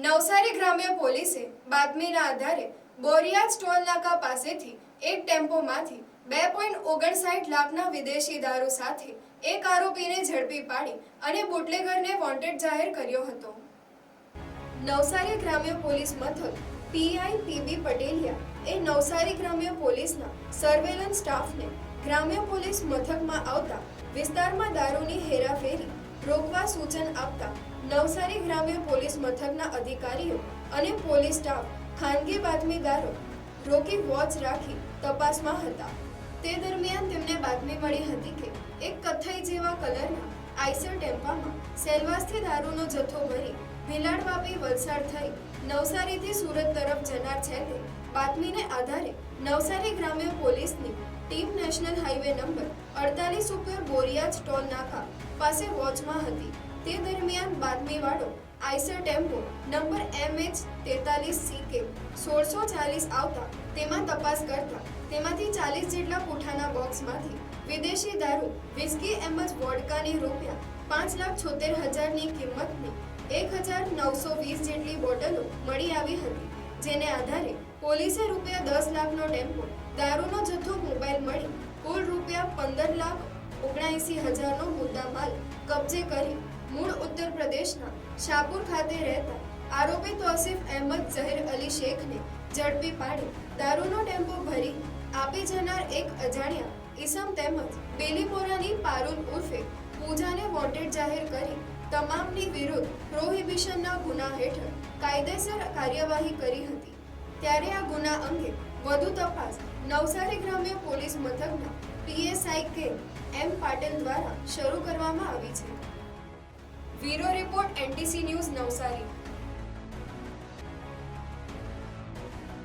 નવસારી ગ્રામ્ય પોલીસે બાતમીના આધારે બોરિયાજ ટોલ નાકા પાસેથી એક ટેમ્પોમાંથી બે પોઈન્ટ ઓગણસાઠ લાખના વિદેશી દારૂ સાથે એક આરોપીને ઝડપી પાડી અને બુટલેગરને વોન્ટેડ જાહેર કર્યો હતો. નવસારી ગ્રામ્ય પોલીસ મથક પીઆઈ પીબી પટેલિયા એ નવસારી ગ્રામ્ય પોલીસના સર્વેલન્સ સ્ટાફને ગ્રામ્ય પોલીસ મથકમાં આવતા વિસ્તારમાં દારૂની હેરાફેરી રોકવા સૂચન આપતા નવસારી ગ્રામ્ય પોલીસ મથકના અધિકારીઓ અને પોલીસ સ્ટાફ ખાનગી બાતમીદારો રોકી વોચ રાખી તપાસમાં હતા. તે દરમિયાન તેમને બાતમી મળી હતી કે એક કથ્થઈ જેવા કલરના આઈસર ટેમ્પામાં સેલવાસથી દારૂનો જથ્થો ભરી ભીલાડ વલસાડ થઈ નવસારીથી સુરત તરફ જનાર છે તે બાતમીને આધારે નવસારી ગ્રામ્ય પોલીસની ટીમ નેશનલ હાઈવે નંબર અડતાલીસ ઉપર બોરિયાજ ટોલ નાકા પાસે વોચમાં હતી. તે દરમિયાન બાતમીવાળો Eicher tempo number M H તેતાલીસ સી કે સોળસો ચાલીસ આવતા તેમાં તપાસ કરતા તેમાંથી ચાલીસ જેટલા પૂઠાના બોક્સમાંથી વિદેશી દારૂ, વિસ્કી એમજ વોડકાની રૂપિયા પાંચ લાખ છોતેર હજારની કિંમતની એક હજાર નવસો વીસ જેટલી બોટલો મળી આવી હતી, જેને આધારે પોલીસે રૂપિયા દસ લાખનો ટેમ્પો, દારૂનો જથ્થો મોબાઈલ મળી કુલ રૂપિયા પંદર લાખ ઓગણાએંસી હજારનો મુદ્દામાલ કબજે કરી મૂળ ઉત્તર પ્રદેશના શાહપુર ખાતે રહેતા આરોપી તોસીફ અહેમદ ઝહીર અલી શેખને ઝડપી પાડી દારૂનો ટેમ્પો ભરી આપી જનાર એક અજાણ્યા ઈસમ તેમજ બેલીપોરાની પારુલ ઉર્ફે પૂજાને વોન્ટેડ જાહેર કરી તમામની વિરુદ્ધ પ્રોહિબિશનના ગુના હેઠળ કાયદેસર કાર્યવાહી કરી હતી. ત્યારે આ ગુના અંગે વધુ તપાસ નવસારી ગ્રામ્ય પોલીસ મથકના પીએસઆઈ કે એમ પાટીલ દ્વારા શરૂ કરવામાં આવી છે. Bureau report NTC news Navsari.